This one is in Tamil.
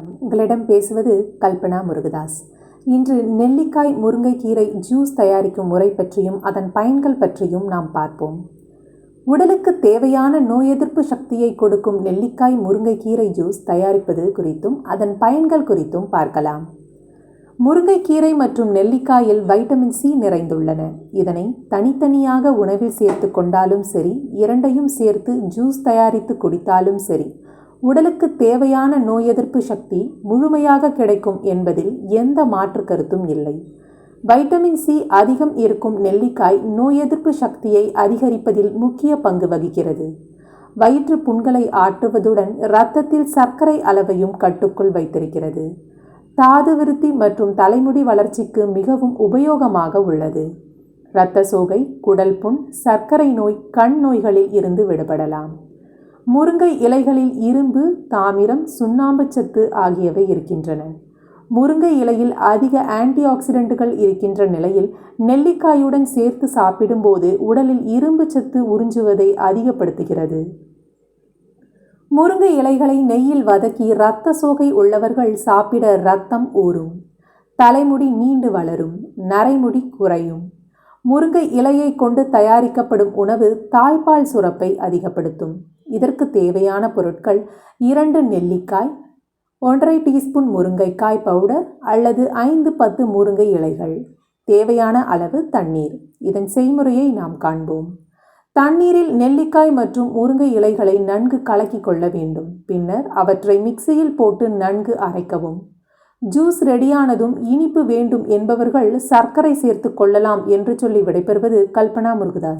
வணக்கம் உங்களிடம் பேசுவது கல்பனா முருகதாஸ். இன்று நெல்லிக்காய் முருங்கைக்கீரை ஜூஸ் தயாரிக்கும் முறை பற்றியும் அதன் பயன்கள் பற்றியும் நாம் பார்ப்போம். உடலுக்கு தேவையான நோய் எதிர்ப்பு சக்தியை கொடுக்கும் நெல்லிக்காய் முருங்கைக்கீரை ஜூஸ் தயாரிப்பது குறித்தும் அதன் பயன்கள் குறித்தும் பார்க்கலாம். முருங்கைக்கீரை மற்றும் நெல்லிக்காயில் வைட்டமின் சி நிறைந்துள்ளன. இதனை தனித்தனியாக உணவில் சேர்த்து கொண்டாலும் சரி இரண்டையும் சேர்த்து ஜூஸ் தயாரித்து குடித்தாலும் சரி உடலுக்கு தேவையான நோய் எதிர்ப்பு சக்தி முழுமையாக கிடைக்கும் என்பதில் எந்த மாற்று கருத்தும் இல்லை. வைட்டமின் சி அதிகம் இருக்கும் நெல்லிக்காய் நோய் எதிர்ப்பு சக்தியை அதிகரிப்பதில் முக்கிய பங்கு வகிக்கிறது. வயிற்று புண்களை ஆற்றுவதுடன் இரத்தத்தில் சர்க்கரை அளவையும் கட்டுக்குள் வைத்திருக்கிறது. தாது விருத்தி மற்றும் தலைமுடி வளர்ச்சிக்கு மிகவும் உபயோகமாக உள்ளது. இரத்த சோகை குடல் புண் சர்க்கரை நோய் கண் நோய்களில் இருந்து விடுபடலாம். முருங்கை இலைகளில் இரும்பு தாமிரம் சுண்ணாம்பு சத்து ஆகியவை இருக்கின்றன. முருங்கை இலையில் அதிக ஆன்டி ஆக்சிடென்ட்டுகள் இருக்கின்ற நிலையில் நெல்லிக்காயுடன் சேர்த்து சாப்பிடும்போது உடலில் இரும்பு சத்து உறிஞ்சுவதை அதிகப்படுத்துகிறது. முருங்கை இலைகளை நெய்யில் வதக்கி இரத்த சோகை உள்ளவர்கள் சாப்பிட இரத்தம் ஊறும். தலைமுடி நீண்டு வளரும். நரைமுடி குறையும். முருங்கை இலையை கொண்டு தயாரிக்கப்படும் உணவு தாய்ப்பால் சுரப்பை அதிகப்படுத்தும். இதற்கு தேவையான பொருட்கள் இரண்டு நெல்லிக்காய் ஒன்றரை டீஸ்பூன் முருங்கைக்காய் பவுடர் அல்லது ஐந்து பத்து முருங்கை இலைகள். தேவையான அளவு தண்ணீர். இதன் செய்முறையை நாம் காண்போம். தண்ணீரில் நெல்லிக்காய் மற்றும் முருங்கை இலைகளை நன்கு கலக்கி கொள்ள வேண்டும். பின்னர் அவற்றை மிக்சியில் போட்டு நன்கு அரைக்கவும். ஜூஸ் ரெடியானதும் இனிப்பு வேண்டும் என்பவர்கள் சர்க்கரை சேர்த்து கொள்ளலாம் என்று சொல்லி விடைபெறுவது கல்பனா முருகதாஸ்.